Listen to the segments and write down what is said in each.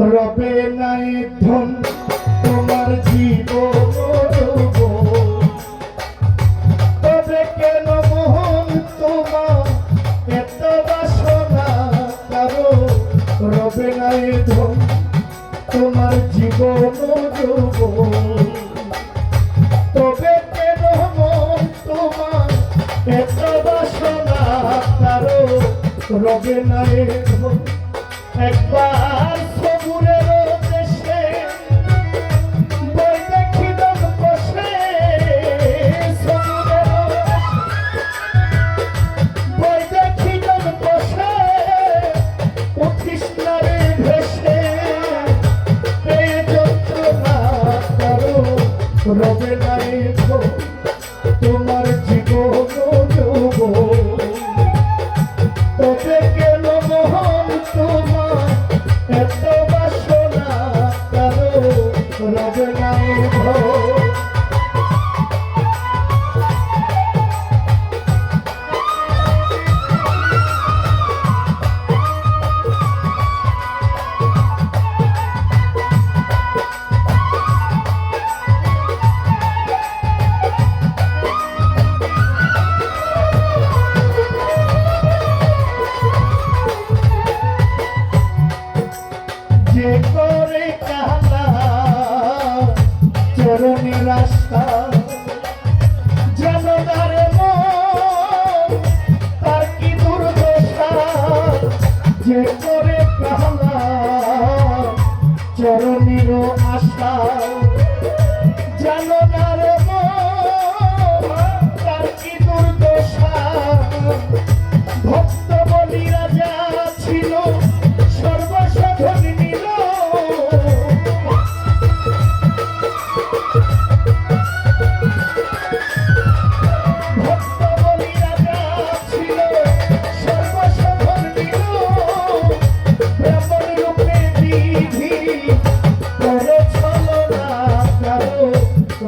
রবে নাই ধন, তোমার জীবন তবে কেন মোহন তোমার এত বাসনা কারও? রবে নাই ধন, তোমার জীবন তবে কেন মন তোমার এত বাসনা কারও? রবে নাই ধন, একবার রবে নাই তোমার জীবন যৌবন তবে কেন মোহন তোমার? এত বাসনা কারও রবে নাই চরণে রাস্তা জনদার মন তার কি দুর্দশা? যে করে চরণের আশা জনদার মন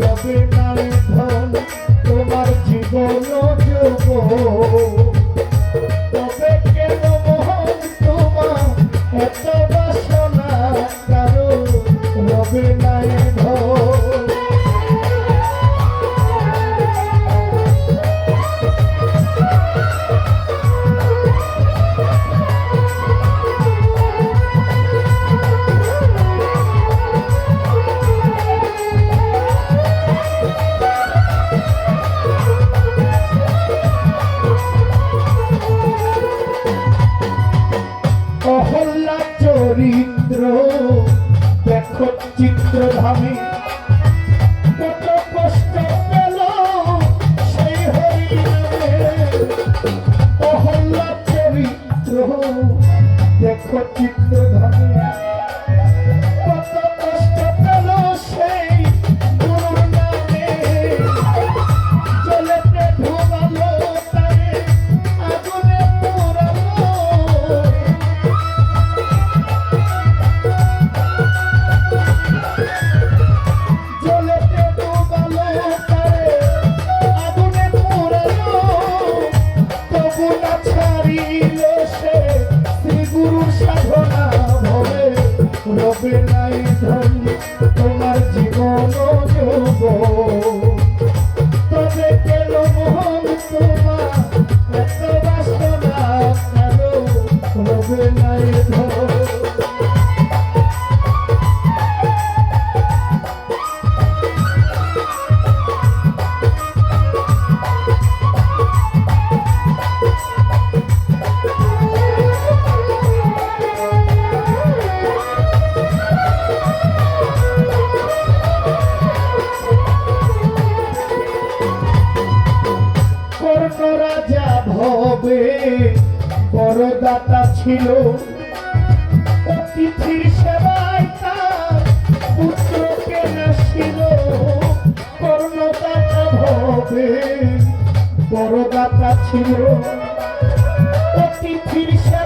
রবে নাই ধন, তোমার জীবন যোগ তবে কেন মোহন তোমার এত বাসনা? কারও রবে নাই ভোর คนกินเดินทาง যোগ ভবে বড় ছিল। অতিথির সেবায় তার পুত্রকে ছিল কর্ণদাতা ভবে বড়দাতা ছিল। অতিথির সেবায়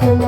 孤